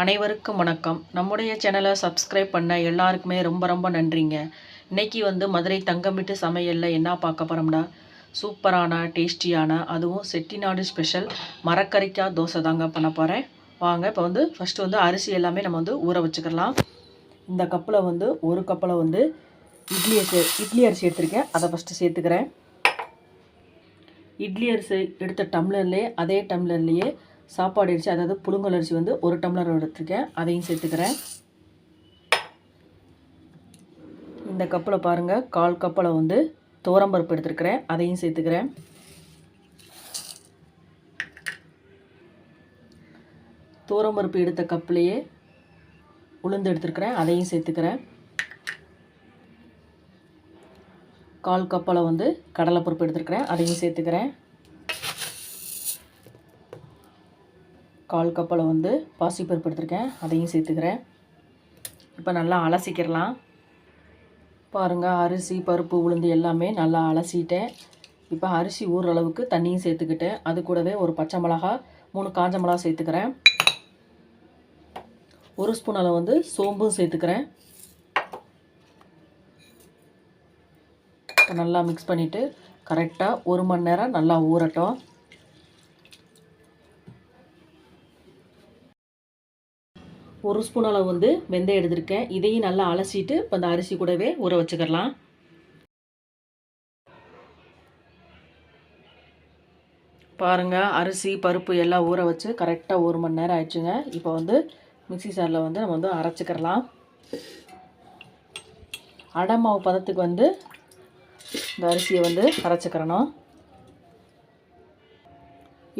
அனைவருக்கும் வணக்கம். நம்முடைய சேனலை சப்ஸ்கிரைப் பண்ண எல்லாருக்குமே ரொம்ப ரொம்ப நன்றிங்க. இன்னைக்கு வந்து மதுரை தங்கமிட்டு சமையலில் என்ன பார்க்க போகிறோம்னா சூப்பரான டேஸ்டியான அதுவும் செட்டிநாடு ஸ்பெஷல் மரக்கறிக்காய் தோசை தாங்க பண்ண போகிறேன் வாங்க இப்போ வந்து ஃபஸ்ட்டு வந்து அரிசி எல்லாமே நம்ம வந்து ஊற வச்சுக்கலாம். இந்த கப்பில் வந்து ஒரு கப்பில் வந்து இட்லி அரிசி இட்லி அரிசி எடுத்திருக்கேன். அதை ஃபஸ்ட்டு சேர்த்துக்கிறேன். இட்லி அரிசி எடுத்த டம்ளர்லேயே அதே டம்ளர்லேயே சாப்பாடு அரிசி அதாவது புழுங்கல் அரிசி வந்து ஒரு டம்ளர் எடுத்துருக்கேன். அதையும் சேர்த்துக்கிறேன். இந்த கப்பில் பாருங்கள் கால் கப்பில் வந்து தோரம்பருப்பு எடுத்துருக்கிறேன். அதையும் சேர்த்துக்கிறேன். தோரம்பருப்பு எடுத்த கப்லேயே உளுந்து எடுத்துருக்கிறேன். அதையும் சேர்த்துக்கிறேன். கால் கப்பில் வந்து கடலைப்பருப்பு எடுத்துருக்கிறேன். அதையும் சேர்த்துக்கிறேன். கால் கப்பில் வந்து பாசிப்பருப்பு எடுத்துருக்கேன். அதையும் சேர்த்துக்கிறேன். இப்போ நல்லா அலசிக்கிறலாம். பாருங்கள் அரிசி பருப்பு உளுந்து எல்லாமே நல்லா அலசிட்டேன். இப்போ அரிசி ஊறளவுக்கு அளவுக்கு தண்ணியும் சேர்த்துக்கிட்டேன். அது கூடவே ஒரு பச்சை மிளகா மூணு காஞ்ச மிளகா சேர்த்துக்கிறேன். ஒரு ஸ்பூன் அளவு வந்து சோம்பும் சேர்த்துக்கிறேன். நல்லா மிக்ஸ் பண்ணிவிட்டு கரெக்டாக ஒரு மணி நேரம் நல்லா ஊறட்டும். ஒரு ஸ்பூன் அளவு வந்து வெந்தயம் எடுத்திருக்கேன். இதையும் நல்லா அலசிட்டு இப்போ அந்த அரிசி கூடவே ஊற வச்சுக்கலாம் பாருங்கள் அரிசி பருப்பு எல்லாம் ஊற வச்சு கரெக்டாக ஒரு மணி நேரம் ஆயிடுச்சுங்க. இப்போ வந்து மிக்சி சாரில் வந்து நம்ம வந்து அரைச்சிக்கிறலாம். அடை மாவு பதத்துக்கு வந்து இந்த அரிசியை வந்து அரைச்சிக்கிறணும்.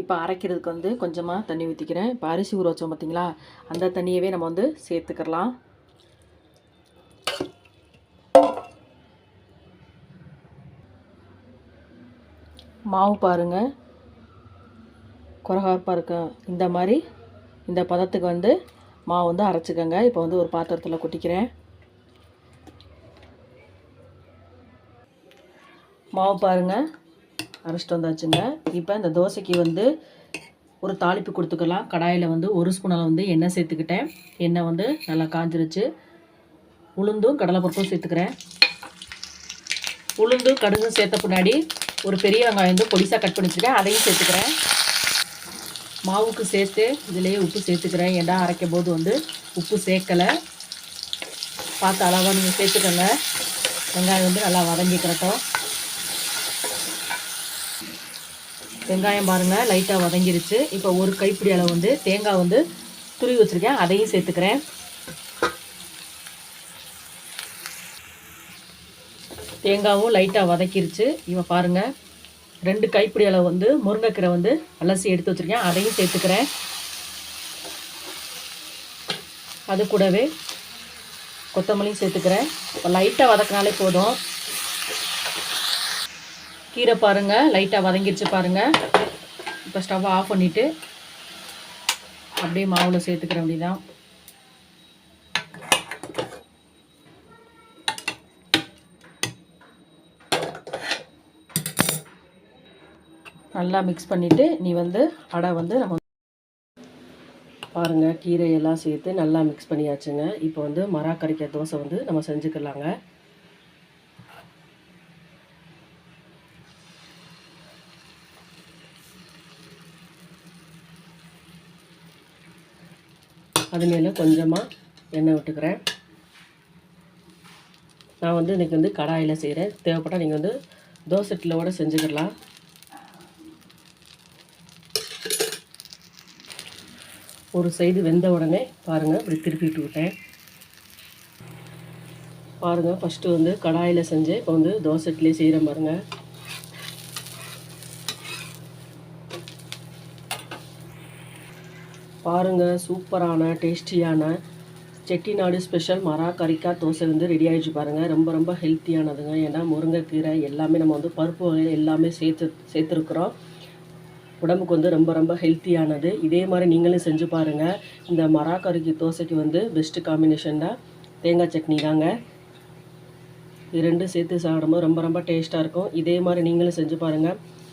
இப்போ அரைக்கிறதுக்கு வந்து கொஞ்சமாக தண்ணி ஊற்றிக்கிறேன் இப்போ அரிசி ஊற வச்சோம் பார்த்தீங்களா அந்த தண்ணியவே நம்ம வந்து சேர்த்துக்கிறலாம் மாவு பாருங்கள் குறகாப்பாக இருக்கும் இந்த மாதிரி இந்த பதத்துக்கு வந்து மாவு வந்து அரைச்சிக்கோங்க. இப்போ வந்து ஒரு பாத்திரத்தில் கொட்டிக்கிறேன். மாவு பாருங்கள் அரைச்சிட்டு வந்தாச்சுங்க. இப்போ இந்த தோசைக்கு வந்து ஒரு தாளிப்பு கொடுத்துக்கலாம். கடாயில் வந்து ஒரு ஸ்பூன் அளவு வந்து எண்ணெய் சேர்த்துக்கிட்டேன். எண்ணெய் வந்து நல்லா காஞ்சிருச்சு. உளுந்தும் கடலைப்பருப்பும் சேர்த்துக்கிறேன். உளுந்தும் கடுகும் சேர்த்த பின்னாடி ஒரு பெரிய வெங்காயம் வந்து பொடிசாக கட் பண்ணி வச்சுருக்கேன். அதையும் சேர்த்துக்கிறேன். மாவுக்கு சேர்த்து இதிலேயே உப்பு சேர்த்துக்கிறேன். ஏண்டா அரைக்கும் போது வந்து உப்பு சேர்க்கலை. பார்த்து அளவாக நீங்கள் சேர்த்துக்கோங்க. வெங்காயம் வந்து நல்லா வதங்கிக்கிறட்டும் வெங்காயம் பாருங்கள் லைட்டாக வதங்கிருச்சு. இப்போ ஒரு கைப்பிடி அளவு வந்து தேங்காய் வந்து துருவி வச்சுருக்கேன். அதையும் சேர்த்துக்கிறேன். தேங்காவும் லைட்டாக வதக்கிருச்சு. இவன் பாருங்கள் ரெண்டு கைப்பிடி அளவு வந்து முருங்கைக்கீரை வந்து அலசி எடுத்து வச்சுருக்கேன். அதையும் சேர்த்துக்கிறேன். அது கூடவே கொத்தமல்லியும் சேர்த்துக்கிறேன். இப்போ லைட்டாக வதக்கினாலே போதும். கீரை பாருங்கள் லைட்டாக வதங்கிடுச்சு பாருங்கள் இப்போ ஸ்டவ்வை ஆஃப் பண்ணிவிட்டு அப்படியே மாவில் சேர்த்துக்கிற வேண்டியதான் நல்லா மிக்ஸ் பண்ணிவிட்டு நீ வந்து அடை வந்து நம்ம பாருங்கள் கீரையெல்லாம் சேர்த்து நல்லா மிக்ஸ் பண்ணியாச்சுங்க. இப்போ வந்து மராக்கறிக்காய் தோசை வந்து நம்ம செஞ்சுக்கலாங்க. அது மேலே கொஞ்சமாக எண்ணெய் விட்டுக்கிறேன். நான் வந்து இன்றைக்கி வந்து கடாயில் செய்கிறேன் தேவைப்பட்டால் நீங்கள் வந்து தோசை கூட செஞ்சுக்கலாம். ஒரு சைடு வெந்த உடனே பாருங்கள் இப்படி திருப்பிட்டு விட்டேன். பாருங்கள் ஃபஸ்ட்டு வந்து கடாயில் செஞ்சு இப்போ வந்து தோசை இட்லி செய்கிறேன் பாருங்கள் பாருங்கள் சூப்பரான டேஸ்டியான செட்டிநாடு ஸ்பெஷல் மரா கறிக்காய் தோசை வந்து ரெடி ஆகிடுச்சு பாருங்கள் ரொம்ப ரொம்ப ஹெல்த்தியானதுங்க ஏன்னா முருங்கைக்கீரை எல்லாமே நம்ம வந்து பருப்பு வகையில் எல்லாமே சேர்த்து சேர்த்துருக்குறோம். உடம்புக்கு வந்து ரொம்ப ரொம்ப ஹெல்த்தியானது இதே மாதிரி நீங்களும் செஞ்சு பாருங்கள் இந்த மரா கறிக்கு தோசைக்கு வந்து பெஸ்ட்டு காம்பினேஷன் தான். தேங்காய் சட்னி தாங்க. இது ரெண்டும் சேர்த்து சாப்பிடும்போது ரொம்ப ரொம்ப டேஸ்ட்டாக இருக்கும். இதே மாதிரி நீங்களும் செஞ்சு பாருங்கள்